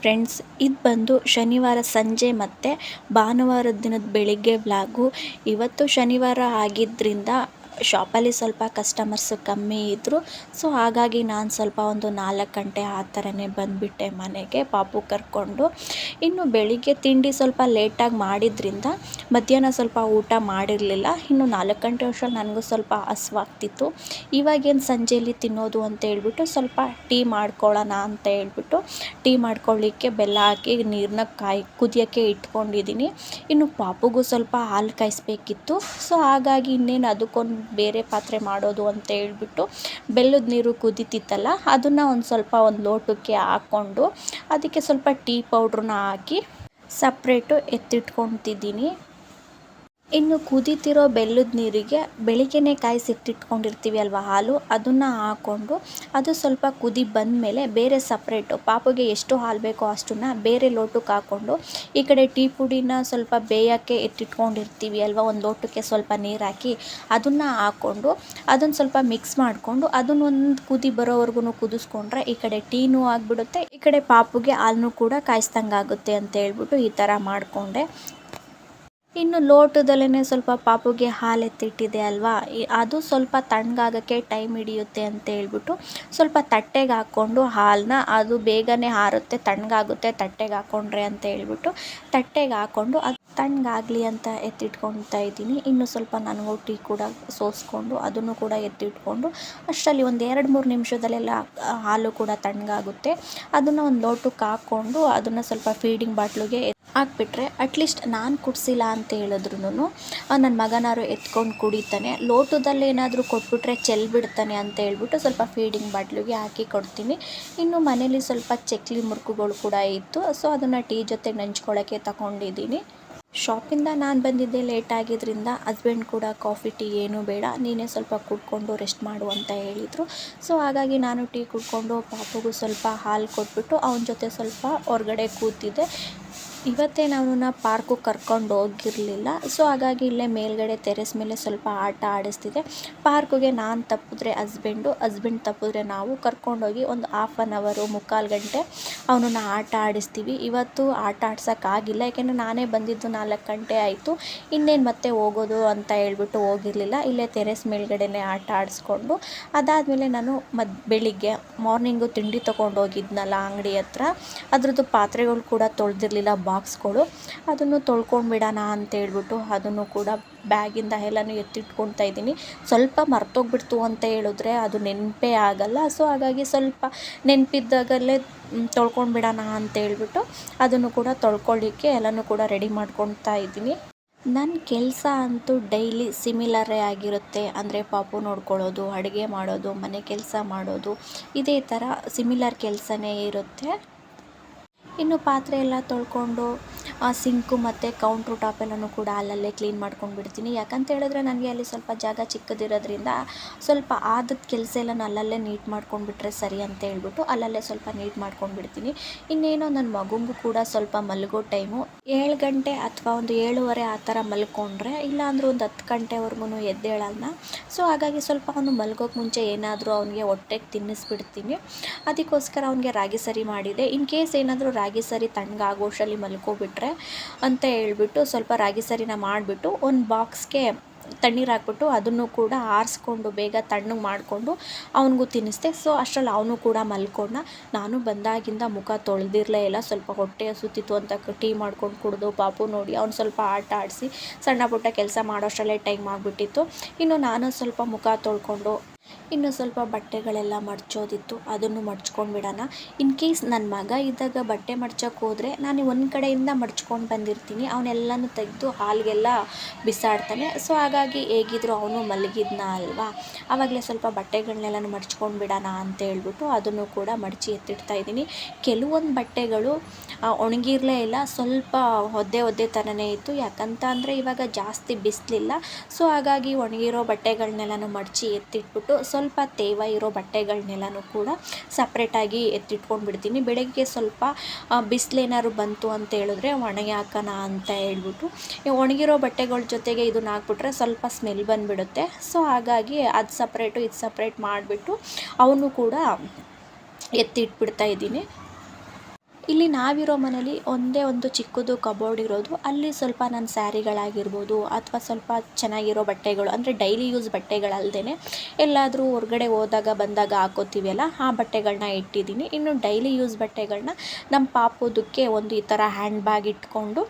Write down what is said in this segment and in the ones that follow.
Friends ಇದು ಬಂದು ಶನಿವಾರ ಸಂಜೆ ಮತ್ತು ಭಾನುವಾರದ ದಿನದ ಬೆಳಿಗ್ಗೆ ವ್ಲಾಗು. ಇವತ್ತು ಶನಿವಾರ ಆಗಿದ್ದರಿಂದ ಶಾಪಲ್ಲಿ ಸ್ವಲ್ಪ ಕಸ್ಟಮರ್ಸ್ ಕಮ್ಮಿ ಇದ್ದರು ಸೊ ಹಾಗಾಗಿ ನಾನು ಸ್ವಲ್ಪ ಒಂದು ನಾಲ್ಕು ಗಂಟೆ ಆ ಥರನೇ ಬಂದುಬಿಟ್ಟೆ ಮನೆಗೆ, ಪಾಪು ಕರ್ಕೊಂಡು. ಇನ್ನು ಬೆಳಿಗ್ಗೆ ತಿಂಡಿ ಸ್ವಲ್ಪ ಲೇಟಾಗಿ ಮಾಡಿದ್ರಿಂದ ಮಧ್ಯಾಹ್ನ ಸ್ವಲ್ಪ ಊಟ ಮಾಡಿರಲಿಲ್ಲ. ಇನ್ನು ನಾಲ್ಕು ಗಂಟೆ ಅಷ್ಟರಲ್ಲಿ ನನಗೂ ಸ್ವಲ್ಪ ಹಸ್ವಾಗ್ತಿತ್ತು. ಇವಾಗೇನು ಸಂಜೆಯಲ್ಲಿ ತಿನ್ನೋದು ಅಂತ ಹೇಳ್ಬಿಟ್ಟು ಸ್ವಲ್ಪ ಟೀ ಮಾಡ್ಕೊಳ್ಳೋಣ ಅಂತ ಹೇಳ್ಬಿಟ್ಟು ಟೀ ಮಾಡ್ಕೊಳ್ಳಿಕ್ಕೆ ಬೆಲ್ಲ ಹಾಕಿ ನೀರನ್ನ ಕಾಯಿ, ಕುದಿಯೋಕ್ಕೆ ಇಟ್ಕೊಂಡಿದ್ದೀನಿ. ಇನ್ನು ಪಾಪುಗೂ ಸ್ವಲ್ಪ ಹಾಲು ಕಾಯಿಸ್ಬೇಕಿತ್ತು. ಸೊ ಹಾಗಾಗಿ ಇನ್ನೇನು ಅದಕ್ಕೊಂದು ಬೇರೆ ಪಾತ್ರೆ ಮಾಡೋದು ಅಂತ ಹೇಳ್ಬಿಟ್ಟು ಬೆಲ್ಲದ ನೀರು ಕುದೀತಿತ್ತಲ್ಲ, ಅದನ್ನು ಒಂದು ಸ್ವಲ್ಪ ಒಂದು ಲೋಟಕ್ಕೆ ಹಾಕ್ಕೊಂಡು ಅದಕ್ಕೆ ಸ್ವಲ್ಪ ಟೀ ಪೌಡ್ರನ್ನ ಹಾಕಿ ಸಪ್ರೇಟು ಎತ್ತಿಟ್ಕೊತಿದ್ದೀನಿ. ಇನ್ನು ಕುದೀತಿರೋ ಬೆಲ್ಲದ ನೀರಿಗೆ ಬೆಳಿಗ್ಗೆನೇ ಕಾಯಿಸಿಟ್ಟಿಟ್ಕೊಂಡಿರ್ತೀವಿ ಅಲ್ವಾ ಹಾಲು? ಅದನ್ನು ಹಾಕ್ಕೊಂಡು ಅದು ಸ್ವಲ್ಪ ಕುದಿ ಬಂದಮೇಲೆ ಬೇರೆ ಸಪ್ರೇಟು ಪಾಪುಗೆ ಎಷ್ಟು ಹಾಲು ಬೇಕೋ ಅಷ್ಟನ್ನು ಬೇರೆ ಲೋಟಕ್ಕೆ ಹಾಕ್ಕೊಂಡು ಈ ಕಡೆ ಟೀ ಪುಡಿನ ಸ್ವಲ್ಪ ಬೇಯೋಕ್ಕೆ ಎತ್ತಿಟ್ಕೊಂಡಿರ್ತೀವಿ ಅಲ್ವಾ? ಒಂದು ಲೋಟಕ್ಕೆ ಸ್ವಲ್ಪ ನೀರು ಹಾಕಿ ಅದನ್ನು ಹಾಕ್ಕೊಂಡು ಅದನ್ನು ಸ್ವಲ್ಪ ಮಿಕ್ಸ್ ಮಾಡಿಕೊಂಡು ಅದನ್ನೊಂದು ಕುದಿ ಬರೋವರೆಗೂ ಕುದಿಸ್ಕೊಂಡ್ರೆ ಈ ಕಡೆ ಟೀನೂ ಆಗಿಬಿಡುತ್ತೆ, ಈ ಕಡೆ ಪಾಪುಗೆ ಹಾಲನ್ನು ಕೂಡ ಕಾಯಿಸ್ದಂಗೆ ಆಗುತ್ತೆ ಅಂತ ಹೇಳ್ಬಿಟ್ಟು ಈ ಥರ ಮಾಡಿಕೊಂಡೆ. ಇನ್ನು ಲೋಟದಲ್ಲೇ ಸ್ವಲ್ಪ ಪಾಪುಗೆ ಹಾಲು ಎತ್ತಿಟ್ಟಿದೆ ಅಲ್ವಾ ಅದು ಸ್ವಲ್ಪ ತಣ್ಣಗಾಗೋಕ್ಕೆ ಟೈಮ್ ಹಿಡಿಯುತ್ತೆ ಅಂತ ಹೇಳ್ಬಿಟ್ಟು ಸ್ವಲ್ಪ ತಟ್ಟೆಗೆ ಹಾಕ್ಕೊಂಡು ಹಾಲನ್ನ ಅದು ಬೇಗನೆ ಆರುತ್ತೆ ತಣ್ಣಗಾಗುತ್ತೆ, ತಟ್ಟೆಗೆ ಹಾಕ್ಕೊಂಡ್ರೆ ಅಂತ ಹೇಳ್ಬಿಟ್ಟು ತಟ್ಟೆಗೆ ಹಾಕ್ಕೊಂಡು ಅದು ತಣ್ಣಗಾಗಲಿ ಅಂತ ಎತ್ತಿಟ್ಕೊತಾ ಇದ್ದೀನಿ. ಇನ್ನು ಸ್ವಲ್ಪ ನನಗೂ ಟೀ ಕೂಡ ಸೋಸ್ಕೊಂಡು ಅದನ್ನು ಕೂಡ ಎತ್ತಿಟ್ಕೊಂಡು ಅಷ್ಟರಲ್ಲಿ ಒಂದು ಎರಡು ಮೂರು ನಿಮಿಷದಲ್ಲೆಲ್ಲ ಹಾಲು ಕೂಡ ತಣ್ಣಗಾಗುತ್ತೆ. ಅದನ್ನು ಒಂದು ಲೋಟಕ್ಕೆ ಹಾಕ್ಕೊಂಡು ಅದನ್ನು ಸ್ವಲ್ಪ ಫೀಡಿಂಗ್ ಬಾಟ್ಲಿಗೆ ಹಾಕ್ಬಿಟ್ರೆ ಅಟ್ಲೀಸ್ಟ್ ನಾನು ಕುಡಿಸಿಲ್ಲ ಅಂತ ಹೇಳಿದ್ರು ನನ್ನ ಮಗನಾರು ಎತ್ಕೊಂಡು ಕುಡಿತಾನೆ. ಲೋಟದಲ್ಲಿ ಏನಾದರೂ ಕೊಟ್ಬಿಟ್ರೆ ಚೆಲ್ಬಿಡ್ತಾನೆ ಅಂತ ಹೇಳ್ಬಿಟ್ಟು ಸ್ವಲ್ಪ ಫೀಡಿಂಗ್ ಬಾಟ್ಲಿಗೆ ಹಾಕಿ ಕೊಡ್ತೀನಿ. ಇನ್ನು ಮನೇಲಿ ಸ್ವಲ್ಪ ಚಕ್ಲಿ ಮುರುಕುಗಳು ಕೂಡ ಇತ್ತು ಸೊ ಅದನ್ನು ಟೀ ಜೊತೆ ನೆಂಚ್ಕೊಳ್ಳೋಕ್ಕೆ ತಗೊಂಡಿದ್ದೀನಿ. ಶಾಪಿಂದ ನಾನು ಬಂದಿದ್ದೆ ಲೇಟ್ ಆಗಿದ್ದರಿಂದ ಹಸ್ಬೆಂಡ್ ಕೂಡ ಕಾಫಿ ಟೀ ಏನೂ ಬೇಡ, ನೀನೇ ಸ್ವಲ್ಪ ಕುಡ್ಕೊಂಡು ರೆಸ್ಟ್ ಮಾಡು ಅಂತ ಹೇಳಿದರು. ಸೊ ಹಾಗಾಗಿ ನಾನು ಟೀ ಕುಡ್ಕೊಂಡು ಪಾಪಗೂ ಸ್ವಲ್ಪ ಹಾಲು ಕೊಟ್ಬಿಟ್ಟು ಅವನ ಜೊತೆ ಸ್ವಲ್ಪ ಹೊರಗಡೆ ಕೂತಿದ್ದೆ. ಇವತ್ತೇ ನಾ ಪಾರ್ಕು ಕರ್ಕೊಂಡು ಹೋಗಿರಲಿಲ್ಲ. ಸೊ ಹಾಗಾಗಿ ಇಲ್ಲೇ ಮೇಲ್ಗಡೆ ತೆರೆಸ್ ಮೇಲೆ ಸ್ವಲ್ಪ ಆಟ ಆಡಿಸ್ತಿದ್ದೆ. ಪಾರ್ಕಿಗೆ ನಾನು ತಪ್ಪಿದ್ರೆ ಹಸ್ಬೆಂಡು ಹಸ್ಬೆಂಡ್ ತಪ್ಪಿದ್ರೆ ನಾವು ಕರ್ಕೊಂಡೋಗಿ ಒಂದು ಹಾಫ್ ಆನ್ ಅವರು ಮುಕ್ಕಾಲು ಗಂಟೆ ಅವನನ್ನ ಆಟ ಆಡಿಸ್ತೀವಿ. ಇವತ್ತು ಆಟ ಆಡ್ಸೋಕ್ಕಾಗಿಲ್ಲ ಯಾಕೆಂದರೆ ನಾನೇ ಬಂದಿದ್ದು ನಾಲ್ಕು ಗಂಟೆ ಆಯಿತು. ಇನ್ನೇನು ಮತ್ತೆ ಹೋಗೋದು ಅಂತ ಹೇಳ್ಬಿಟ್ಟು ಹೋಗಿರಲಿಲ್ಲ. ಇಲ್ಲೇ ತೆರೆಸ್ ಮೇಲ್ಗಡೆನೇ ಆಟ ಆಡಿಸ್ಕೊಂಡು. ಅದಾದಮೇಲೆ ನಾನು ಮದ್, ಬೆಳಿಗ್ಗೆ ಮಾರ್ನಿಂಗು ತಿಂಡಿ ತೊಗೊಂಡು ಹೋಗಿದ್ನಲ್ಲ ಅಂಗಡಿ ಹತ್ರ. ಅದರದ್ದು ಪಾತ್ರೆಗಳು ಕೂಡ ತೊಳೆದಿರಲಿಲ್ಲ. ಬಾಕ್ಸ್ಗಳು. ಅದನ್ನು ತೊಳ್ಕೊಂಡ್ಬಿಡೋಣ ಅಂತೇಳ್ಬಿಟ್ಟು ಅದನ್ನು ಕೂಡ ಬ್ಯಾಗಿಂದ ಎಲ್ಲನೂ ಎತ್ತಿಟ್ಕೊಳ್ತಾ ಇದ್ದೀನಿ. ಸ್ವಲ್ಪ ಮರ್ತೋಗ್ಬಿಡ್ತು ಅಂತ ಹೇಳಿದ್ರೆ ಅದು ನೆನಪೇ ಆಗಲ್ಲ. ಸೊ, ಹಾಗಾಗಿ ಸ್ವಲ್ಪ ನೆನಪಿದ್ದಾಗಲೇ ತೊಳ್ಕೊಂಡ್ಬಿಡೋಣ ಅಂತೇಳ್ಬಿಟ್ಟು ಅದನ್ನು ಕೂಡ ತೊಳ್ಕೊಳ್ಳಿಕ್ಕೆ ಎಲ್ಲನೂ ಕೂಡ ರೆಡಿ ಮಾಡ್ಕೊಳ್ತಾ ಇದ್ದೀನಿ. ನನ್ನ ಕೆಲಸ ಅಂತೂ ಡೈಲಿ ಸಿಮಿಲರೇ ಆಗಿರುತ್ತೆ. ಅಂದರೆ ಪಾಪು ನೋಡ್ಕೊಳ್ಳೋದು, ಅಡುಗೆ ಮಾಡೋದು, ಮನೆ ಕೆಲಸ ಮಾಡೋದು, ಇದೇ ಥರ ಸಿಮಿಲರ್ ಕೆಲಸನೇ ಇರುತ್ತೆ. ಇನ್ನು ಪಾತ್ರೆ ಎಲ್ಲ ತೊಳ್ಕೊಂಡು ಆ ಸಿಂಕು ಮತ್ತು ಕೌಂಟ್ರು ಟಾಪ್ ಎಲ್ಲನೂ ಕೂಡ ಅಲ್ಲಲ್ಲೇ ಕ್ಲೀನ್ ಮಾಡ್ಕೊಂಡು ಬಿಡ್ತೀನಿ. ಯಾಕಂತ ಹೇಳಿದ್ರೆ ನನಗೆ ಅಲ್ಲಿ ಸ್ವಲ್ಪ ಜಾಗ ಚಿಕ್ಕದಿರೋದ್ರಿಂದ ಸ್ವಲ್ಪ ಆದದ್ದು ಕೆಲಸ ಎಲ್ಲ ಅಲ್ಲಲ್ಲೇ ನೀಟ್ ಮಾಡ್ಕೊಂಡ್ಬಿಟ್ರೆ ಸರಿ ಅಂತ ಹೇಳ್ಬಿಟ್ಟು ಅಲ್ಲಲ್ಲೇ ಸ್ವಲ್ಪ ನೀಟ್ ಮಾಡ್ಕೊಂಡ್ಬಿಡ್ತೀನಿ ಇನ್ನೇನೋ ನನ್ನ ಮಗುಂಗೂ ಕೂಡ ಸ್ವಲ್ಪ ಮಲಗೋ ಟೈಮು ಏಳು ಗಂಟೆ ಅಥವಾ ಒಂದು ಏಳುವರೆ ಆ ಥರ ಮಲ್ಕೊಂಡ್ರೆ ಇಲ್ಲಾಂದ್ರೆ ಒಂದು ಹತ್ತು ಗಂಟೆವರೆಗೂ ಎದ್ದೇಳಲ್ಲ ಸೊ ಹಾಗಾಗಿ ಸ್ವಲ್ಪ ಅವನು ಮಲ್ಗೋಕೆ ಮುಂಚೆ ಏನಾದರೂ ಅವನಿಗೆ ಹೊಟ್ಟೆಗೆ ತಿನ್ನಿಸ್ಬಿಡ್ತೀನಿ. ಅದಕ್ಕೋಸ್ಕರ ಅವನಿಗೆ ರಾಗಿ ಸರಿ ಮಾಡಿದೆ. ಇನ್ ಕೇಸ್ ಏನಾದರೂ ರಾಗಿ ಸರಿ ತಣ್ಣಗಾಗೋಷಲ್ಲಿ ಮಲ್ಕೊಬಿಟ್ರೆ ಅಂತ ಹೇಳ್ಬಿಟ್ಟು ಸ್ವಲ್ಪ ರಾಗಿ ಸರಿನ ಮಾಡಿಬಿಟ್ಟು ಒಂದು ಬಾಕ್ಸ್ಗೆ ತಣ್ಣೀರು ಹಾಕ್ಬಿಟ್ಟು ಅದನ್ನು ಕೂಡ ಆರಿಸ್ಕೊಂಡು ಬೇಗ ತಣ್ಣಗೆ ಮಾಡಿಕೊಂಡು ಅವನಿಗೂ ತಿನ್ನಿಸ್ದೆ ಸೊ, ಅಷ್ಟರಲ್ಲಿ ಅವನು ಕೂಡ ಮಲ್ಕೊಂಡ. ನಾನು ಬಂದಾಗಿಂದ ಮುಖ ತೊಳೆದಿರಲೇ ಇಲ್ಲ. ಸ್ವಲ್ಪ ಹೊಟ್ಟೆ ಸುತ್ತಿತ್ತು ಅಂತ ಟೀ ಮಾಡ್ಕೊಂಡು ಕುಡಿದು ಪಾಪು ನೋಡಿ ಅವ್ನು ಸ್ವಲ್ಪ ಆಟ ಆಡಿಸಿ ಸಣ್ಣ ಪುಟ್ಟ ಕೆಲಸ ಮಾಡೋಷ್ಟರಲ್ಲೇ ಟೈಮ್ ಆಗಿಬಿಟ್ಟಿತ್ತು. ಇನ್ನು ನಾನು ಸ್ವಲ್ಪ ಮುಖ ತೊಳ್ಕೊಂಡು ಇನ್ನು ಸ್ವಲ್ಪ ಬಟ್ಟೆಗಳೆಲ್ಲ ಮಡ್ಚೋದಿತ್ತು, ಅದನ್ನು ಮಡ್ಚ್ಕೊಂಡು ಬಿಡೋಣ ಇನ್ ಕೇಸ್ ನನ್ನ ಮಗ ಇದ್ದಾಗ ಬಟ್ಟೆ ಮಡ್ಚಕ್ಕೆ ಹೋದರೆ ನಾನು ಒಂದು ಕಡೆಯಿಂದ ಮಡ್ಚ್ಕೊಂಡು ಬಂದಿರ್ತೀನಿ. ಅವನ್ನೆಲ್ಲನೂ ತೆಗೆದು ಹಾಲಿಗೆಲ್ಲ ಬಿಸಾಡ್ತಾನೆ. ಸೊ ಹಾಗಾಗಿ ಹೇಗಿದ್ರು ಅವನು ಮಲಗಿದ್ನ ಅಲ್ವಾ? ಆವಾಗಲೇ ಸ್ವಲ್ಪ ಬಟ್ಟೆಗಳನ್ನೆಲ್ಲನೂ ಮಡ್ಚ್ಕೊಂಡು ಬಿಡೋಣ ಅಂತ ಹೇಳ್ಬಿಟ್ಟು ಅದನ್ನು ಕೂಡ ಮಡಚಿ ಎತ್ತಿಡ್ತಾ ಇದ್ದೀನಿ. ಕೆಲವೊಂದು ಬಟ್ಟೆಗಳು ಒಣಗಿರಲೇ ಇಲ್ಲ. ಸ್ವಲ್ಪ ಒದ್ದೆ ಒದ್ದೆ ಥರನೇ ಇತ್ತು. ಯಾಕಂತ ಅಂದರೆ ಇವಾಗ ಜಾಸ್ತಿ ಬಿಸಿಲಿಲ್ಲ. ಸೊ ಹಾಗಾಗಿ ಒಣಗಿರೋ ಬಟ್ಟೆಗಳನ್ನೆಲ್ಲನೂ ಮಡಚಿ ಎತ್ತಿಟ್ಬಿಟ್ಟು ಸ್ವಲ್ಪ ತೇವ ಇರೋ ಬಟ್ಟೆಗಳನ್ನೆಲ್ಲನೂ ಕೂಡ ಸಪ್ರೇಟಾಗಿ ಎತ್ತಿಟ್ಕೊಂಡು ಬಿಡ್ತೀನಿ ಬೆಳಗ್ಗೆ ಸ್ವಲ್ಪ ಬಿಸಿಲೇನಾದ್ರು ಬಂತು ಅಂತ ಹೇಳಿದ್ರೆ ಒಣಗಿ ಹಾಕೋಣ ಅಂತ ಹೇಳ್ಬಿಟ್ಟು ಒಣಗಿರೋ ಬಟ್ಟೆಗಳ ಜೊತೆಗೆ ಇದನ್ನ ಹಾಕ್ಬಿಟ್ರೆ ಸ್ವಲ್ಪ ಸ್ಮೆಲ್ ಬಂದುಬಿಡುತ್ತೆ. ಸೊ, ಹಾಗಾಗಿ ಅದು ಸಪ್ರೇಟು ಇದು ಸಪ್ರೇಟ್ ಮಾಡಿಬಿಟ್ಟು ಅವನು ಕೂಡ ಎತ್ತಿಟ್ಬಿಡ್ತಾ ಇದ್ದೀನಿ. ಇಲ್ಲಿ ನಾವಿರೋ ಮನೇಲಿ ಒಂದೇ ಒಂದು ಚಿಕ್ಕದು ಕಬೋರ್ಡ್ ಇರೋದು. ಅಲ್ಲಿ ಸ್ವಲ್ಪ ನನ್ನ ಸ್ಯಾರಿಗಳಾಗಿರ್ಬೋದು ಅಥವಾ ಸ್ವಲ್ಪ ಚೆನ್ನಾಗಿರೋ ಬಟ್ಟೆಗಳು, ಅಂದರೆ ಡೈಲಿ ಯೂಸ್ ಬಟ್ಟೆಗಳಲ್ಲದೇ ಎಲ್ಲಾದರೂ ಹೊರ್ಗಡೆ ಹೋದಾಗ ಬಂದಾಗ ಹಾಕೋತೀವಲ್ಲ, ಆ ಬಟ್ಟೆಗಳನ್ನ ಇಟ್ಟಿದ್ದೀನಿ. ಇನ್ನು ಡೈಲಿ ಯೂಸ್ ಬಟ್ಟೆಗಳನ್ನ ನಮ್ಮ ಪಾಪುದಕ್ಕೆ ಒಂದು ಈ ಥರ ಹ್ಯಾಂಡ್ ಬ್ಯಾಗ್ ಇಟ್ಕೊಂಡು,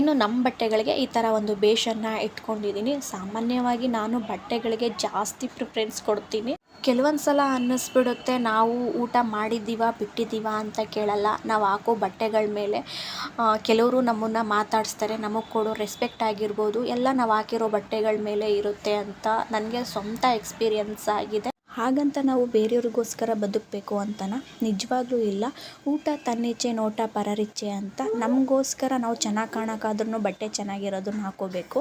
ಇನ್ನು ನಮ್ಮ ಬಟ್ಟೆಗಳಿಗೆ ಈ ಥರ ಒಂದು ಬೇಷನ್ನು ಇಟ್ಕೊಂಡಿದ್ದೀನಿ. ಸಾಮಾನ್ಯವಾಗಿ ನಾನು ಬಟ್ಟೆಗಳಿಗೆ ಜಾಸ್ತಿ ಪ್ರಿಫ್ರೆನ್ಸ್ ಕೊಡ್ತೀನಿ. ಕೆಲವೊಂದು ಸಲ ಅನ್ನಿಸ್ಬಿಡುತ್ತೆ, ನಾವು ಊಟ ಮಾಡಿದ್ದೀವ, ಬಿಟ್ಟಿದ್ದೀವ ಅಂತ ಕೇಳಲ್ಲ. ನಾವು ಹಾಕೋ ಬಟ್ಟೆಗಳ ಮೇಲೆ ಕೆಲವರು ನಮ್ಮನ್ನು ಮಾತಾಡಿಸ್ತಾರೆ, ನಮಗೆ ಕೊಡೋ ರೆಸ್ಪೆಕ್ಟ್ ಆಗಿರ್ಬೋದು. ಎಲ್ಲ ನಾವು ಹಾಕಿರೋ ಬಟ್ಟೆಗಳ ಮೇಲೆ ಇರುತ್ತೆ ಅಂತ ನನಗೆ ಸ್ವಂತ ಎಕ್ಸ್ಪೀರಿಯನ್ಸ್ ಆಗಿದೆ. ಹಾಗಂತ ನಾವು ಬೇರೆಯವ್ರಿಗೋಸ್ಕರ ಬದುಕಬೇಕು ಅಂತನ? ನಿಜವಾಗ್ಲೂ ಇಲ್ಲ. ಊಟ ತನ್ನಿಚ್ಛೆ ನೋಟ ಪರರಿಚ್ಛೆ ಅಂತ ನಮಗೋಸ್ಕರ ನಾವು ಚೆನ್ನಾಗಿ ಕಾಣೋಕ್ಕಾದ್ರೂ ಬಟ್ಟೆ ಚೆನ್ನಾಗಿರೋದನ್ನ ಹಾಕೋಬೇಕು.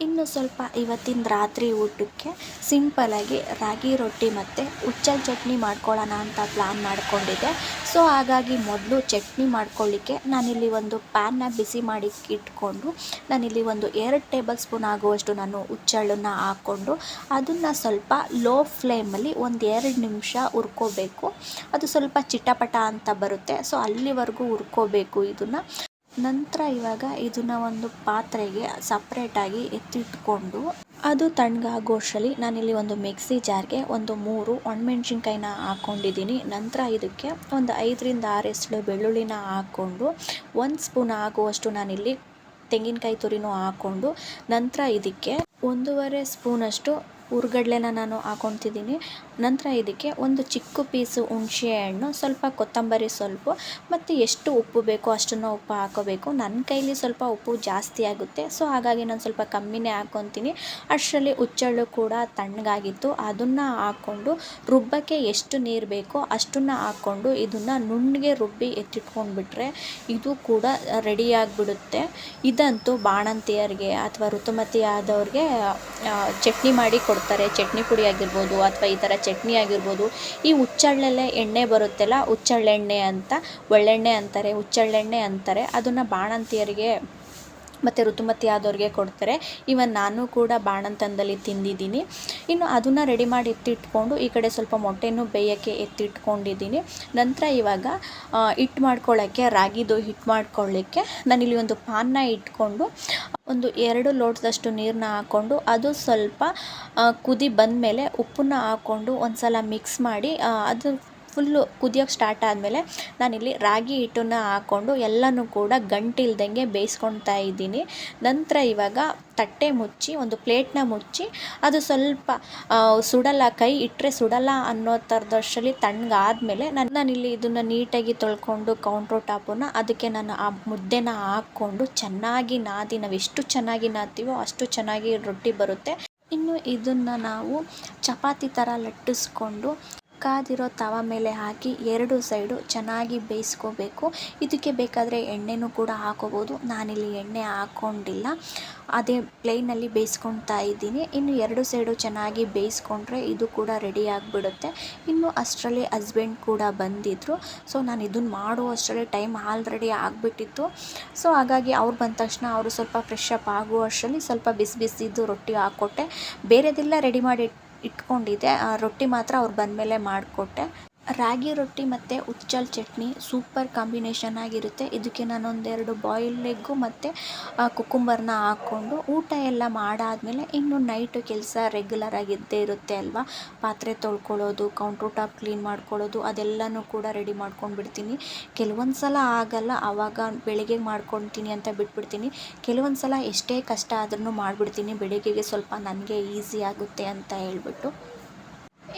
ಇನ್ನು ಸ್ವಲ್ಪ ಇವತ್ತಿನ ರಾತ್ರಿ ಊಟಕ್ಕೆ ಸಿಂಪಲಾಗಿ ರಾಗಿ ರೊಟ್ಟಿ ಮತ್ತು ಉಚ್ಚಲ್ ಚಟ್ನಿ ಮಾಡ್ಕೊಳ್ಳೋಣ ಅಂತ ಪ್ಲ್ಯಾನ್ ಮಾಡಿಕೊಂಡಿದ್ದೆ. ಸೊ ಹಾಗಾಗಿ ಮೊದಲು ಚಟ್ನಿ ಮಾಡ್ಕೊಳ್ಳಿಕ್ಕೆ ನಾನಿಲ್ಲಿ ಒಂದು ಪ್ಯಾನ್ನ ಬಿಸಿ ಮಾಡಿ ಇಟ್ಕೊಂಡು ನಾನಿಲ್ಲಿ ಒಂದು ಎರಡು ಟೇಬಲ್ ಸ್ಪೂನ್ ಆಗುವಷ್ಟು ನಾನು ಉಚ್ಚಳನ್ನು ಹಾಕ್ಕೊಂಡು ಅದನ್ನು ಸ್ವಲ್ಪ ಲೋ ಫ್ಲೇಮಲ್ಲಿ ಒಂದು ಎರಡು ನಿಮಿಷ ಹುರ್ಕೋಬೇಕು. ಅದು ಸ್ವಲ್ಪ ಚಿಟಪಟ ಅಂತ ಬರುತ್ತೆ. ಸೊ ಅಲ್ಲಿವರೆಗೂ ಹುರ್ಕೋಬೇಕು ಇದನ್ನು. ನಂತರ ಇವಾಗ ಇದನ್ನ ಒಂದು ಪಾತ್ರೆಗೆ ಸಪ್ರೇಟಾಗಿ ಎತ್ತಿಟ್ಕೊಂಡು ಅದು ತಣ್ಣಗಾಗೋಷ್ಟರಲ್ಲಿ ನಾನಿಲ್ಲಿ ಒಂದು ಮಿಕ್ಸಿ ಜಾರ್ಗೆ ಒಂದು ಮೂರು ಒಣಮೆಣ್ಸಿನ್ಕಾಯಿನ ಹಾಕ್ಕೊಂಡಿದ್ದೀನಿ ನಂತರ ಇದಕ್ಕೆ ಒಂದು ಐದರಿಂದ ಆರು ಎಸಳು ಬೆಳ್ಳುಳ್ಳಿನ ಹಾಕ್ಕೊಂಡು ಒಂದು ಸ್ಪೂನ್ ಆಗುವಷ್ಟು ನಾನಿಲ್ಲಿ ತೆಂಗಿನಕಾಯಿ ತುರಿನೂ ಹಾಕ್ಕೊಂಡು ನಂತರ ಇದಕ್ಕೆ ಒಂದೂವರೆ ಸ್ಪೂನಷ್ಟು ಹುರ್ಗಡ್ಲೆನ ನಾನು ಹಾಕೊತಿದ್ದೀನಿ ನಂತರ ಇದಕ್ಕೆ ಒಂದು ಚಿಕ್ಕ ಪೀಸು ಹುಣಸೆ ಹಣ್ಣು, ಸ್ವಲ್ಪ ಕೊತ್ತಂಬರಿ ಸ್ವಲ್ಪ ಮತ್ತು ಎಷ್ಟು ಉಪ್ಪು ಬೇಕೋ ಅಷ್ಟನ್ನು ಉಪ್ಪು ಹಾಕೋಬೇಕು. ನನ್ನ ಕೈಲಿ ಸ್ವಲ್ಪ ಉಪ್ಪು ಜಾಸ್ತಿ ಆಗುತ್ತೆ. ಸೊ, ಹಾಗಾಗಿ ನಾನು ಸ್ವಲ್ಪ ಕಮ್ಮಿನೇ ಹಾಕೊತೀನಿ. ಅಷ್ಟರಲ್ಲಿ ಹುಚ್ಚಳ್ಳು ಕೂಡ ತಣ್ಣಗಾಗಿತ್ತು. ಅದನ್ನು ಹಾಕ್ಕೊಂಡು ರುಬ್ಬಕ್ಕೆ ಎಷ್ಟು ನೀರು ಬೇಕೋ ಅಷ್ಟನ್ನು ಹಾಕ್ಕೊಂಡು ಇದನ್ನು ನುಣ್ಣಗೆ ರುಬ್ಬಿ ಎತ್ತಿಟ್ಕೊಂಡ್ಬಿಟ್ರೆ ಇದು ಕೂಡ ರೆಡಿಯಾಗಿಬಿಡುತ್ತೆ ಇದಂತೂ ಬಾಣಂತಿಯರಿಗೆ ಅಥವಾ ಋತುಮತಿ ಆದವ್ರಿಗೆ ಚಟ್ನಿ ಮಾಡಿ ಕೊಡ್ತಾರೆ. ಚಟ್ನಿ ಪುಡಿ ಆಗಿರ್ಬೋದು ಅಥವಾ ಈ ಥರ ಚಟ್ನಿ ಆಗಿರ್ಬೋದು ಈ ಹುಚ್ಚಳ್ಳೆಲೆ ಎಣ್ಣೆ ಬರುತ್ತಲ್ಲ ಹುಚ್ಚಳ್ಳೆಣ್ಣೆ ಅಂತ ಒಳ್ಳೆಣ್ಣೆ ಅಂತಾರೆ ಹುಚ್ಚಳ್ಳೆಣ್ಣೆ ಅಂತಾರೆ ಅದನ್ನು ಬಾಣಂತಿಯರಿಗೆ ಮತ್ತು ಋತುಮತಿ ಆದವ್ರಿಗೆ ಕೊಡ್ತಾರೆ. ಇವನ್ ನಾನು ಕೂಡ ಬಾಣಂತನದಲ್ಲಿ ತಿಂದಿದ್ದೀನಿ. ಇನ್ನು ಅದನ್ನು ರೆಡಿ ಮಾಡಿ ಎತ್ತಿಟ್ಕೊಂಡು ಈ ಕಡೆ ಸ್ವಲ್ಪ ಮೊಟ್ಟೆನೂ ಬೇಯೋಕ್ಕೆ ಎತ್ತಿಟ್ಕೊಂಡಿದ್ದೀನಿ. ನಂತರ ಇವಾಗ ಹಿಟ್ಟು ಮಾಡ್ಕೊಳ್ಳೋಕ್ಕೆ ರಾಗಿದು ಹಿಟ್ಟು ಮಾಡ್ಕೊಳ್ಳಿಕ್ಕೆ ನಾನಿಲ್ಲಿ ಒಂದು ಪಾನ್ನ ಇಟ್ಕೊಂಡು, ಒಂದು ಎರಡು ಲೋಟದಷ್ಟು ನೀರನ್ನ ಹಾಕ್ಕೊಂಡು, ಅದು ಸ್ವಲ್ಪ ಕುದಿ ಬಂದಮೇಲೆ ಉಪ್ಪನ್ನ ಹಾಕ್ಕೊಂಡು ಒಂದು ಸಲ ಮಿಕ್ಸ್ ಮಾಡಿ ಅದು ಫುಲ್ಲು ಕುದಿಯೋಕ್ಕೆ ಸ್ಟಾರ್ಟ್ ಆದಮೇಲೆ ನಾನಿಲ್ಲಿ ರಾಗಿ ಹಿಟ್ಟನ್ನು ಹಾಕ್ಕೊಂಡು ಎಲ್ಲನೂ ಕೂಡ ಗಂಟಿಲ್ದಂಗೆ ಬೇಯಿಸ್ಕೊಳ್ತಾ ಇದ್ದೀನಿ. ನಂತರ ಇವಾಗ ತಟ್ಟೆ ಮುಚ್ಚಿ, ಒಂದು ಪ್ಲೇಟ್ನ ಮುಚ್ಚಿ, ಅದು ಸ್ವಲ್ಪ ಸುಡಲ್ಲ, ಕೈ ಇಟ್ಟರೆ ಸುಡಲ್ಲ ಅನ್ನೋ ಥರದಷ್ಟರಲ್ಲಿ ತಣ್ಣಗಾದ್ಮೇಲೆ ನಾನು, ನಾನಿಲ್ಲಿ ಇದನ್ನು ನೀಟಾಗಿ ತೊಳ್ಕೊಂಡು ಕೌಂಟ್ರ್ ಟಾಪನ್ನು ಅದಕ್ಕೆ ನಾನು ಆ ಮುದ್ದೆನ ಹಾಕ್ಕೊಂಡು ಚೆನ್ನಾಗಿ ನಾದಿ ನಾವು ಎಷ್ಟು ಚೆನ್ನಾಗಿ ನಾದ್ತೀವೋ ಅಷ್ಟು ಚೆನ್ನಾಗಿ ರೊಟ್ಟಿ ಬರುತ್ತೆ. ಇನ್ನು ಇದನ್ನು ನಾವು ಚಪಾತಿ ಥರ ಲಟ್ಟಿಸ್ಕೊಂಡು ಕಾದಿರೋ ತವ ಮೇಲೆ ಹಾಕಿ ಎರಡು ಸೈಡು ಚೆನ್ನಾಗಿ ಬೇಯಿಸ್ಕೋಬೇಕು. ಇದಕ್ಕೆ ಬೇಕಾದರೆ ಎಣ್ಣೆನೂ ಕೂಡ ಹಾಕೋಬೋದು. ನಾನಿಲ್ಲಿ ಎಣ್ಣೆ ಹಾಕ್ಕೊಂಡಿಲ್ಲ ಅದೇ ಪ್ಲೇನಲ್ಲಿ ಬೇಯಿಸ್ಕೊಳ್ತಾ ಇದ್ದೀನಿ. ಇನ್ನು ಎರಡು ಸೈಡು ಚೆನ್ನಾಗಿ ಬೇಯಿಸ್ಕೊಂಡ್ರೆ ಇದು ಕೂಡ ರೆಡಿ ಆಗಿಬಿಡುತ್ತೆ. ಇನ್ನು ಅಷ್ಟರಲ್ಲಿ ಹಸ್ಬೆಂಡ್ ಕೂಡ ಬಂದಿದ್ದರು ಸೊ ನಾನು ಇದನ್ನು ಮಾಡುವಷ್ಟರಲ್ಲಿ ಟೈಮ್ ಆಲ್ರೆಡಿ ಆಗಿಬಿಟ್ಟಿತ್ತು. ಸೊ ಹಾಗಾಗಿ ಅವ್ರು ಬಂದ ತಕ್ಷಣ ಅವರು ಸ್ವಲ್ಪ ಫ್ರೆಶ್ ಅಪ್ ಆಗುವಷ್ಟರಲ್ಲಿ ಸ್ವಲ್ಪ ಬಿಸಿ ಬಿಸಿದ್ದು ರೊಟ್ಟಿ ಹಾಕ್ಕೊಟ್ಟೆ. ಬೇರೆದೆಲ್ಲ ರೆಡಿ ಮಾಡಿ ಇಟ್ಕೊಂಡಿದ್ದೆ. ಆ ರೊಟ್ಟಿ ಮಾತ್ರ ಅವ್ರು ಬಂದಮೇಲೆ ಮಾಡಿಕೊಟ್ಟೆ. ರಾಗಿ ರೊಟ್ಟಿ ಮತ್ತು ಉಚ್ಚಲ್ ಚಟ್ನಿ ಸೂಪರ್ ಕಾಂಬಿನೇಷನ್ ಆಗಿರುತ್ತೆ. ಇದಕ್ಕೆ ನಾನು ಒಂದೆರಡು ಬಾಯಿಲ್ ಎಗ್ಗು ಮತ್ತು ಕುಕುಂಬರ್ನ ಹಾಕ್ಕೊಂಡು ಊಟ ಎಲ್ಲ ಮಾಡಾದಮೇಲೆ ಇನ್ನು ನೈಟು ಕೆಲಸ ರೆಗ್ಯುಲರ್ ಆಗಿದ್ದೇ ಇರುತ್ತೆ ಅಲ್ವಾ? ಪಾತ್ರೆ ತೊಳ್ಕೊಳ್ಳೋದು ಕೌಂಟರ್ ಟಾಪ್ ಕ್ಲೀನ್ ಮಾಡ್ಕೊಳ್ಳೋದು, ಅದೆಲ್ಲನೂ ಕೂಡ ರೆಡಿ ಮಾಡ್ಕೊಂಡು ಬಿಡ್ತೀನಿ ಕೆಲವೊಂದು ಸಲ ಆಗಲ್ಲ ಆವಾಗ ಬೆಳಿಗ್ಗೆ ಮಾಡ್ಕೊತೀನಿ ಅಂತ ಬಿಟ್ಬಿಡ್ತೀನಿ. ಕೆಲವೊಂದು ಸಲ ಎಷ್ಟೇ ಕಷ್ಟ ಆದ್ರೂ ಮಾಡಿಬಿಡ್ತೀನಿ. ಬೆಳಿಗ್ಗೆಗೆ ಸ್ವಲ್ಪ ನನಗೆ ಈಸಿ ಆಗುತ್ತೆ ಅಂತ ಹೇಳ್ಬಿಟ್ಟು.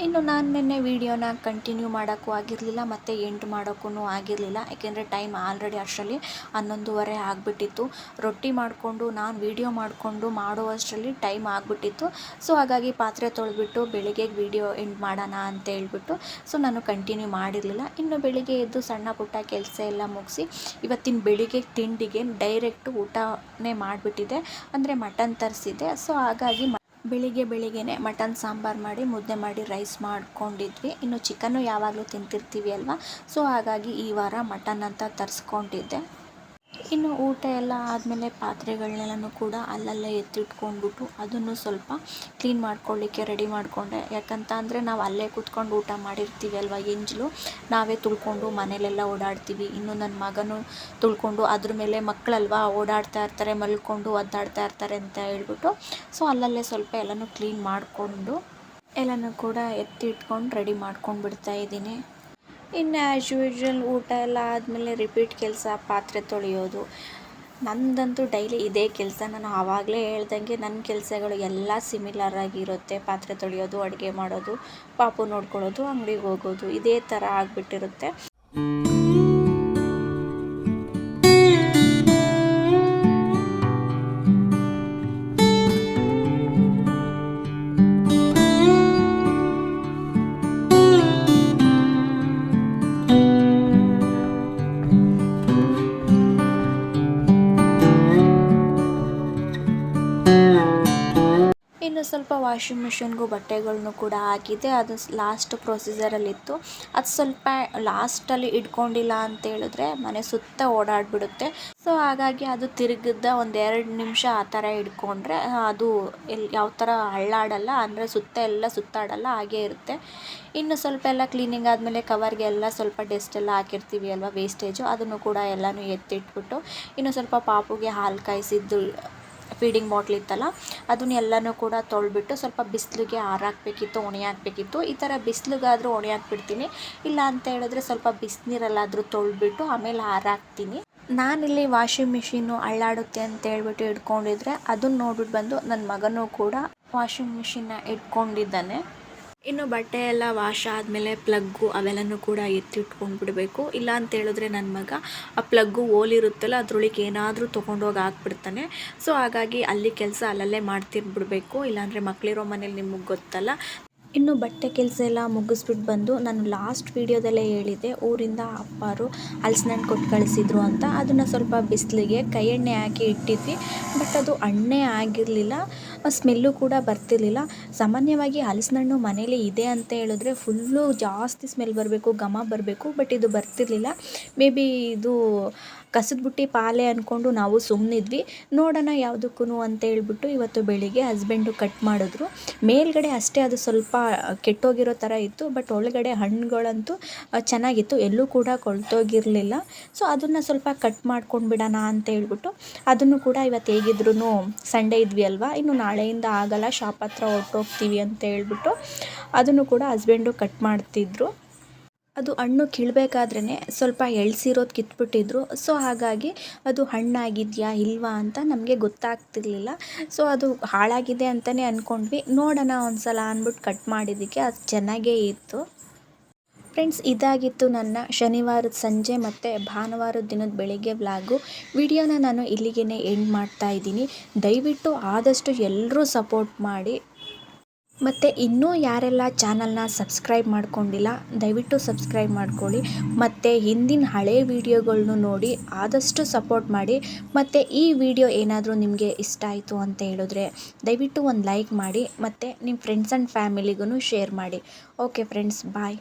ಇನ್ನು ನಾನು ನಿನ್ನೆ ವೀಡಿಯೋನ ಕಂಟಿನ್ಯೂ ಮಾಡೋಕ್ಕೂ ಆಗಿರಲಿಲ್ಲ, ಮತ್ತು ಎಂಡ್ ಮಾಡೋಕ್ಕೂ ಆಗಿರಲಿಲ್ಲ. ಯಾಕೆಂದರೆ ಟೈಮ್ ಆಲ್ರೆಡಿ ಅಷ್ಟರಲ್ಲಿ ಹನ್ನೊಂದುವರೆ ಆಗಿಬಿಟ್ಟಿತ್ತು. ರೊಟ್ಟಿ ಮಾಡಿಕೊಂಡು, ನಾನು ವೀಡಿಯೋ ಮಾಡಿಕೊಂಡು ಮಾಡುವಷ್ಟರಲ್ಲಿ ಟೈಮ್ ಆಗಿಬಿಟ್ಟಿತ್ತು. ಸೊ ಹಾಗಾಗಿ ಪಾತ್ರೆ ತೊಳೆದ್ಬಿಟ್ಟು ಬೆಳಿಗ್ಗೆ ವೀಡಿಯೋ ಎಂಡ್ ಮಾಡೋಣ ಅಂತ ಹೇಳ್ಬಿಟ್ಟು ಸೊ ನಾನು ಕಂಟಿನ್ಯೂ ಮಾಡಿರಲಿಲ್ಲ. ಇನ್ನು ಬೆಳಿಗ್ಗೆ ಎದ್ದು ಸಣ್ಣ ಪುಟ್ಟ ಕೆಲಸ ಎಲ್ಲ ಮುಗಿಸಿ, ಇವತ್ತಿನ ಬೆಳಿಗ್ಗೆ ತಿಂಡಿಗೆ ಡೈರೆಕ್ಟು ಊಟನೇ ಮಾಡಿಬಿಟ್ಟಿದೆ ಅಂದರೆ ಮಟನ್ ತರಿಸಿದೆ ಸೊ ಹಾಗಾಗಿ ಬೆಳಿಗ್ಗೆ ಬೆಳಿಗ್ಗೆನೇ ಮಟನ್, ಸಾಂಬಾರು ಮಾಡಿ, ಮುದ್ದೆ ಮಾಡಿ, ರೈಸ್ ಮಾಡ್ಕೊಂಡಿದ್ವಿ. ಇನ್ನು ಚಿಕನ್ನು ಯಾವಾಗಲೂ ತಿಂತಿರ್ತೀವಿ ಅಲ್ವಾ? ಸೊ ಹಾಗಾಗಿ ಈ ವಾರ ಮಟನ್ ಅಂತ ತರಿಸ್ಕೊಂಡಿದ್ದೆ. ಇನ್ನು ಊಟ ಎಲ್ಲ ಆದಮೇಲೆ ಪಾತ್ರೆಗಳನ್ನೆಲ್ಲನೂ ಕೂಡ ಅಲ್ಲಲ್ಲೇ ಎತ್ತಿಟ್ಕೊಂಡ್ಬಿಟ್ಟು ಅದನ್ನು ಸ್ವಲ್ಪ ಕ್ಲೀನ್ ಮಾಡ್ಕೊಳ್ಳಿಕ್ಕೆ ರೆಡಿ ಮಾಡಿಕೊಂಡೆ. ಯಾಕಂತ ಅಂದರೆ ನಾವು ಅಲ್ಲೇ ಕೂತ್ಕೊಂಡು ಊಟ ಮಾಡಿರ್ತೀವಿ ಅಲ್ವಾ ಎಂಜಲು? ನಾವೇ ತುಳ್ಕೊಂಡು ಮನೇಲೆಲ್ಲ ಓಡಾಡ್ತೀವಿ. ಇನ್ನು ನನ್ನ ಮಗನೂ ತುಳ್ಕೊಂಡು ಅದ್ರ ಮೇಲೆ ಮಕ್ಕಳಲ್ವಾ ಓಡಾಡ್ತಾ ಇರ್ತಾರೆ, ಮಲ್ಕೊಂಡು ಒದ್ದಾಡ್ತಾ ಇರ್ತಾರೆ ಅಂತ ಹೇಳ್ಬಿಟ್ಟು ಸೊ ಅಲ್ಲಲ್ಲೇ ಸ್ವಲ್ಪ ಎಲ್ಲನೂ ಕ್ಲೀನ್ ಮಾಡಿಕೊಂಡು ಎಲ್ಲನೂ ಕೂಡ ಎತ್ತಿ ಇಟ್ಕೊಂಡು ರೆಡಿ ಮಾಡ್ಕೊಂಡು ಬಿಡ್ತಾ ಇದ್ದೀನಿ. ಇನ್ನು ಆ್ಯಸ್ ಯೂಶ್ವಲ್ ಊಟ ಎಲ್ಲ ಆದಮೇಲೆ ರಿಪೀಟ್ ಕೆಲಸ, ಪಾತ್ರೆ ತೊಳೆಯೋದು. ನಂದಂತೂ ಡೈಲಿ ಇದೇ ಕೆಲಸ. ನಾನು ಆವಾಗಲೇ ಹೇಳ್ದಂಗೆ ನನ್ನ ಕೆಲಸಗಳು ಎಲ್ಲ ಸಿಮಿಲರ್ ಆಗಿರುತ್ತೆ. ಪಾತ್ರೆ ತೊಳೆಯೋದು, ಅಡುಗೆ ಮಾಡೋದು, ಪಾಪು ನೋಡ್ಕೊಳ್ಳೋದು, ಅಂಗಡಿಗೆ ಹೋಗೋದು, ಇದೇ ಥರ ಆಗಿಬಿಟ್ಟಿರುತ್ತೆ. ಸ್ವಲ್ಪ ವಾಷಿಂಗ್ ಮಿಷಿನ್ಗೂ ಬಟ್ಟೆಗಳನ್ನು ಕೂಡ ಹಾಕಿದ್ದೆ. ಅದು ಲಾಸ್ಟ್ ಪ್ರೊಸೀಜರಲ್ಲಿತ್ತು ಅದು ಸ್ವಲ್ಪ ಲಾಸ್ಟಲ್ಲಿ ಇಟ್ಕೊಂಡಿಲ್ಲ ಅಂತ ಹೇಳಿದ್ರೆ ಮನೆ ಸುತ್ತ ಓಡಾಡಿಬಿಡುತ್ತೆ. ಸೊ ಹಾಗಾಗಿ ಅದು ತಿರುಗಿದ್ದ ಒಂದು ಎರಡು ನಿಮಿಷ ಆ ಥರ ಇಟ್ಕೊಂಡ್ರೆ ಅದು ಎಲ್ಲಿ ಯಾವ ಥರ ಹಳ್ಳಾಡಲ್ಲ ಅಂದರೆ ಸುತ್ತ ಎಲ್ಲ ಸುತ್ತಾಡಲ್ಲ, ಹಾಗೇ ಇರುತ್ತೆ. ಇನ್ನು ಸ್ವಲ್ಪ ಎಲ್ಲ ಕ್ಲೀನಿಂಗ್ ಆದಮೇಲೆ ಕವರ್ಗೆ ಎಲ್ಲ ಸ್ವಲ್ಪ ಡೆಸ್ಟ್ ಎಲ್ಲ ಹಾಕಿರ್ತೀವಿ ಅಲ್ವಾ ವೇಸ್ಟೇಜು ಅದನ್ನು ಕೂಡ ಎಲ್ಲನೂ ಎತ್ತಿಟ್ಬಿಟ್ಟು, ಇನ್ನು ಸ್ವಲ್ಪ ಪಾಪುಗೆ ಹಾಲು ಕಾಯಿಸಿದ್ದು ಫೀಡಿಂಗ್ ಬಾಟ್ಲ್ ಇತ್ತಲ್ಲ ಅದನ್ನೆಲ್ಲನೂ ಕೂಡ ತೊಳೆದ್ಬಿಟ್ಟು ಸ್ವಲ್ಪ ಬಿಸಿಲಿಗೆ ಆರಾಕಬೇಕಿತ್ತು ಒಣೆ ಹಾಕ್ಬೇಕಿತ್ತು ಈ ಥರ ಬಿಸಿಲಿಗಾದರೂ ಒಣೆ ಹಾಕ್ಬಿಡ್ತೀನಿ ಇಲ್ಲ ಅಂತ ಹೇಳಿದ್ರೆ ಸ್ವಲ್ಪ ಬಿಸಿನೀರಲ್ಲಾದರೂ ತೊಳೆದ್ಬಿಟ್ಟು ಆಮೇಲೆ ಹಾರಾಕ್ತೀನಿ ನಾನಿಲ್ಲಿ ವಾಷಿಂಗ್ ಮಿಷಿನ್ನು ಅಳ್ಳಾಡುತ್ತೆ ಅಂತ ಹೇಳ್ಬಿಟ್ಟು ಇಟ್ಕೊಂಡಿದ್ರೆ ಅದನ್ನ ನೋಡ್ಬಿಟ್ಟು ಬಂದು ನನ್ನ ಮಗನೂ ಕೂಡ ವಾಷಿಂಗ್ ಮಿಷಿನ್ನ ಇಟ್ಕೊಂಡಿದ್ದಾನೆ. ಇನ್ನು ಬಟ್ಟೆ ಎಲ್ಲ ವಾಶ್ ಆದಮೇಲೆ ಪ್ಲಗ್ಗು ಅವೆಲ್ಲನೂ ಕೂಡ ಎತ್ತಿಟ್ಕೊಂಡು ಬಿಡಬೇಕು ಇಲ್ಲ ಅಂತ ಹೇಳಿದ್ರೆ ನನ್ನ ಮಗ ಆ ಪ್ಲಗ್ಗು ಓಲಿರುತ್ತಲ್ಲ ಅದರೊಳಗೆ ಏನಾದರೂ ತೊಗೊಂಡೋಗಿ ಹಾಕ್ಬಿಡ್ತಾನೆ. ಸೊ ಹಾಗಾಗಿ ಅಲ್ಲಿ ಕೆಲಸ ಅಲ್ಲಲ್ಲೇ ಮಾಡ್ತಿರ್ಬಿಡ್ಬೇಕು. ಇಲ್ಲಾಂದರೆ ಮಕ್ಕಳಿರೋ ಮನೇಲಿ ನಿಮಗೆ ಗೊತ್ತಲ್ಲ. ಇನ್ನು ಬಟ್ಟೆ ಕೆಲಸ ಎಲ್ಲ ಮುಗಿಸ್ಬಿಟ್ಟು ಬಂದು ನಾನು ಲಾಸ್ಟ್ ವೀಡಿಯೋದಲ್ಲೇ ಹೇಳಿದ್ದೆ, ಊರಿಂದ ಅಪ್ಪಾರು ಹಲ್ಸಿನಣ್ಣು ಕೊಟ್ಟು ಕಳಿಸಿದ್ರು ಅಂತ. ಅದನ್ನು ಸ್ವಲ್ಪ ಬಿಸಿಲಿಗೆ ಕೈ ಎಣ್ಣೆ ಹಾಕಿ ಇಟ್ಟಿದ್ವಿ. ಬಟ್ ಅದು ಎಣ್ಣೆ ಆಗಿರಲಿಲ್ಲ. ಸ್ಮೆಲ್ಲು ಕೂಡ ಬರ್ತಿರ್ಲಿಲ್ಲ. ಸಾಮಾನ್ಯವಾಗಿ ಹಲಸಿನಣ್ಣು ಮನೇಲಿ ಇದೆ ಅಂತ ಹೇಳಿದ್ರೆ ಫುಲ್ಲು ಜಾಸ್ತಿ ಸ್ಮೆಲ್ ಬರಬೇಕು, ಘಮ ಬರಬೇಕು, ಬಟ್ ಇದು ಬರ್ತಿರ್ಲಿಲ್ಲ. ಮೇ ಬಿ ಇದು ಕಸದ ಬುಟ್ಟಿ ಪಾಲೆ ಅಂದ್ಕೊಂಡು ನಾವು ಸುಮ್ಮನಿದ್ವಿ ನೋಡೋಣ ಯಾವುದಕ್ಕೂ ಅಂತ ಹೇಳ್ಬಿಟ್ಟು ಇವತ್ತು ಬೆಳಿಗ್ಗೆ ಹಸ್ಬೆಂಡು ಕಟ್ ಮಾಡಿದ್ರು. ಮೇಲ್ಗಡೆ ಅಷ್ಟೇ ಅದು ಸ್ವಲ್ಪ ಕೆಟ್ಟೋಗಿರೋ ಥರ ಇತ್ತು, ಬಟ್ ಒಳಗಡೆ ಹಣ್ಣುಗಳಂತೂ ಚೆನ್ನಾಗಿತ್ತು. ಎಲ್ಲೂ ಕೂಡ ಕೊಳ್ತೋಗಿರಲಿಲ್ಲ. ಸೊ, ಅದನ್ನು ಸ್ವಲ್ಪ ಕಟ್ ಮಾಡ್ಕೊಂಡು ಬಿಡೋಣ ಅಂತ ಹೇಳ್ಬಿಟ್ಟು ಅದನ್ನು ಕೂಡ ಇವತ್ತು ಹೇಗಿದ್ರು ಸಂಡೇ ಇದ್ವಿ ಅಲ್ವಾ ಇನ್ನು ನಾಳೆಯಿಂದ ಆಗಲ್ಲ. ಶಾಪ್ ಹತ್ರ ಹೊರಟೋಗ್ತೀವಿ ಅಂತ ಹೇಳ್ಬಿಟ್ಟು ಅದನ್ನು ಕೂಡ ಹಸ್ಬೆಂಡು ಕಟ್ ಮಾಡ್ತಿದ್ರು. ಅದು ಹಣ್ಣು ಕೀಳಬೇಕಾದ್ರೇ ಸ್ವಲ್ಪ ಎಳ್ಸಿರೋದು ಕಿತ್ಬಿಟ್ಟಿದ್ರು. ಸೊ, ಹಾಗಾಗಿ ಅದು ಹಣ್ಣಾಗಿದೆಯಾ ಇಲ್ವಾ ಅಂತ ನಮಗೆ ಗೊತ್ತಾಗ್ತಿರ್ಲಿಲ್ಲ. ಸೊ, ಅದು ಹಾಳಾಗಿದೆ ಅಂತಲೇ ಅಂದ್ಕೊಂಡ್ವಿ ನೋಡೋಣ ಒಂದು ಸಲ ಅಂದ್ಬಿಟ್ಟು ಕಟ್ ಮಾಡಿದ್ದಕ್ಕೆ ಅದು ಚೆನ್ನಾಗೇ ಇತ್ತು. ಫ್ರೆಂಡ್ಸ್, ಇದಾಗಿತ್ತು ನನ್ನ ಶನಿವಾರದ ಸಂಜೆ ಮತ್ತು ಭಾನುವಾರದ ದಿನದ ಬೆಳಿಗ್ಗೆ ವ್ಲಾಗು. ವಿಡಿಯೋನ ನಾನು ಇಲ್ಲಿಗೆ ಎಂಡ್ ಮಾಡ್ತಾ ಇದ್ದೀನಿ. ದಯವಿಟ್ಟು ಆದಷ್ಟು ಎಲ್ಲರೂ ಸಪೋರ್ಟ್ ಮಾಡಿ. ಮತ್ತು ಇನ್ನೂ ಯಾರೆಲ್ಲ ಚಾನಲ್ನ ಸಬ್ಸ್ಕ್ರೈಬ್ ಮಾಡ್ಕೊಂಡಿಲ್ಲ, ದಯವಿಟ್ಟು ಸಬ್ಸ್ಕ್ರೈಬ್ ಮಾಡ್ಕೊಳ್ಳಿ. ಮತ್ತು ಹಿಂದಿನ ಹಳೆ ವೀಡಿಯೋಗಳ್ನು ನೋಡಿ ಆದಷ್ಟು ಸಪೋರ್ಟ್ ಮಾಡಿ. ಮತ್ತು ಈ ವಿಡಿಯೋ ಏನಾದರೂ ನಿಮಗೆ ಇಷ್ಟ ಆಯಿತು ಅಂತ ಹೇಳಿದ್ರೆ ದಯವಿಟ್ಟು ಒಂದು ಲೈಕ್ ಮಾಡಿ, ಮತ್ತು ನಿಮ್ಮ ಫ್ರೆಂಡ್ಸ್ ಆ್ಯಂಡ್ ಫ್ಯಾಮಿಲಿಗೂ ಶೇರ್ ಮಾಡಿ. Okay friends bye